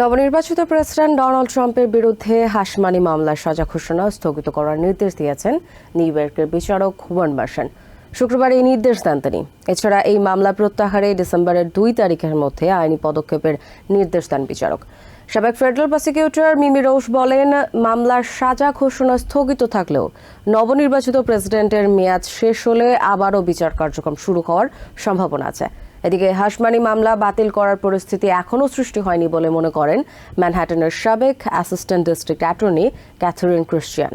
নবনির্বাচিত president Donald ট্রাম্পের বিরুদ্ধে হাসমানি মামলার সাজা ঘোষণা স্থগিত করার নির্দেশ দিয়েছেন নিউ ইয়র্কের বিচারক হুয়ান বার্সন শুক্রবার এই নির্দেশ দেন তিনি। এছাড়া এই মামলা প্রত্যাহারে ডিসেম্বরের দুই তারিখের মধ্যে আইনি পদক্ষেপের নির্দেশ দেন বিচারক। সাবেক ফেডারেল প্রসিকিউটর মিমি রোশ বলেন, মামলার সাজা ঘোষণা স্থগিত থাকলেও নবনির্বাচিত প্রেসিডেন্টের মেয়াদ শেষ হলে আবারও বিচার কার্যক্রম শুরু হওয়ার সম্ভাবনা আছে। এদিকে হাসমানি মামলা বাতিল করার পরিস্থিতি এখনও সৃষ্টি হয়নি বলে মনে করেন ম্যানহাটনের সাবেক assistant district attorney Catherine Christian.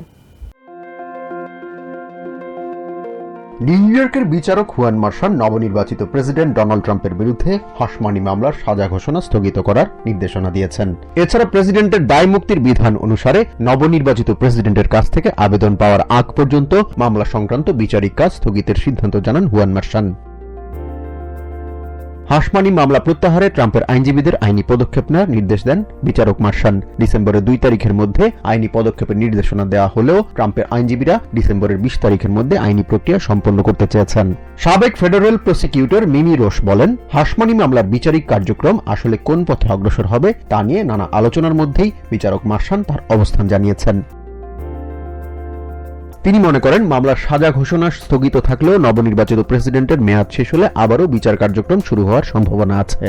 New ইয়র্কের বিচারক হুয়ান মার্শাল নবনির্বাচিত প্রেসিডেন্ট ডোনাল্ড ট্রাম্পের বিরুদ্ধে হাসমানি মামলার সাজা ঘোষণা স্থগিত করার নির্দেশনা দিয়েছেন। এছাড়া প্রেসিডেন্টের দায় মুক্তির বিধান অনুসারে নবনির্বাচিত প্রেসিডেন্টের কাছ থেকে আবেদন পাওয়ার আগ পর্যন্ত মামলা সংক্রান্ত বিচারিক কাজ স্থগিতের সিদ্ধান্ত জানান হুয়ান মার্শান হাসমানি মামলা প্রত্যাহারে ট্রাম্পের আইনজীবীদের আইনি পদক্ষেপ নেওয়ার নির্দেশ দেন বিচারক মার্শান। ডিসেম্বরের দুই তারিখের মধ্যে আইনি পদক্ষেপের নির্দেশনা দেওয়া হলেও ট্রাম্পের আইনজীবীরা ডিসেম্বরের বিশ তারিখের মধ্যে আইনি প্রক্রিয়া সম্পন্ন করতে চেয়েছেন। সাবেক ফেডারেল প্রসিকিউটর মিমি রোশ বলেন, হাসমানি মামলার বিচারিক কার্যক্রম আসলে কোন পথে অগ্রসর হবে তা নিয়ে নানা আলোচনার মধ্যেই বিচারক মার্শান তার অবস্থান জানিয়েছেন। তিনি মনে করেন, মামলার সাজা ঘোষণা স্থগিত থাকলেও নবনির্বাচিত প্রেসিডেন্টের মেয়াদ শেষ হলে আবারও বিচার কার্যক্রম শুরু হওয়ার সম্ভাবনা আছে।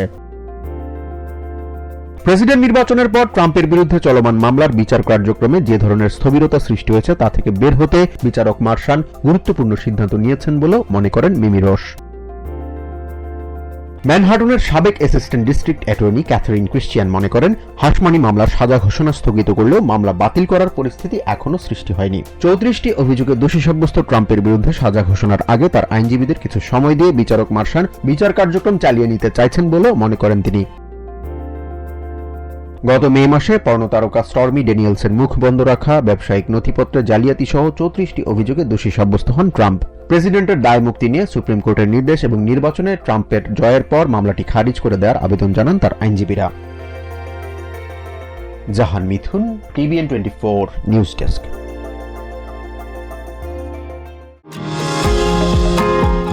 প্রেসিডেন্ট নির্বাচনের পর ট্রাম্পের বিরুদ্ধে চলমান মামলার বিচার কার্যক্রমে যে ধরনের স্থবিরতা সৃষ্টি হয়েছে তা থেকে বের হতে বিচারক মার্শান গুরুত্বপূর্ণ সিদ্ধান্ত নিয়েছেন বলেও মনে করেন মিমি রোশ। ম্যানহাটনের সাবেক assistant district attorney Catherine Christian মনে করেন, হাসমানি মামলার সাজা ঘোষণা স্থগিত করলেও মামলা বাতিল করার পরিস্থিতি এখনও সৃষ্টি হয়নি। চৌত্রিশটি অভিযোগে দোষী সাব্যস্ত ট্রাম্পের বিরুদ্ধে সাজা ঘোষণার আগে তার আইনজীবীদের কিছু সময় দিয়ে বিচারক মার্শান বিচার কার্যক্রম চালিয়ে নিতে চাইছেন বলেও মনে করেন তিনি। গত মে মাসে পর্ণতারকা স্টর্মি ডেনিয়েলসের মুখ বন্ধ রাখা, ব্যবসায়িক নথিপত্রে জালিয়াতি সহ চৌত্রিশটি অভিযোগে দোষী সাব্যস্ত হন ট্রাম্প। প্রেসিডেন্টের দায় মুক্তি নিয়ে সুপ্রিম কোর্টের নির্দেশ এবং নির্বাচনে ট্রাম্পের জয়ের পর মামলাটি খারিজ করে দেওয়ার আবেদন জানান তার আইনজীবীরা। Jahan Mithun, TVN twenty four news desk.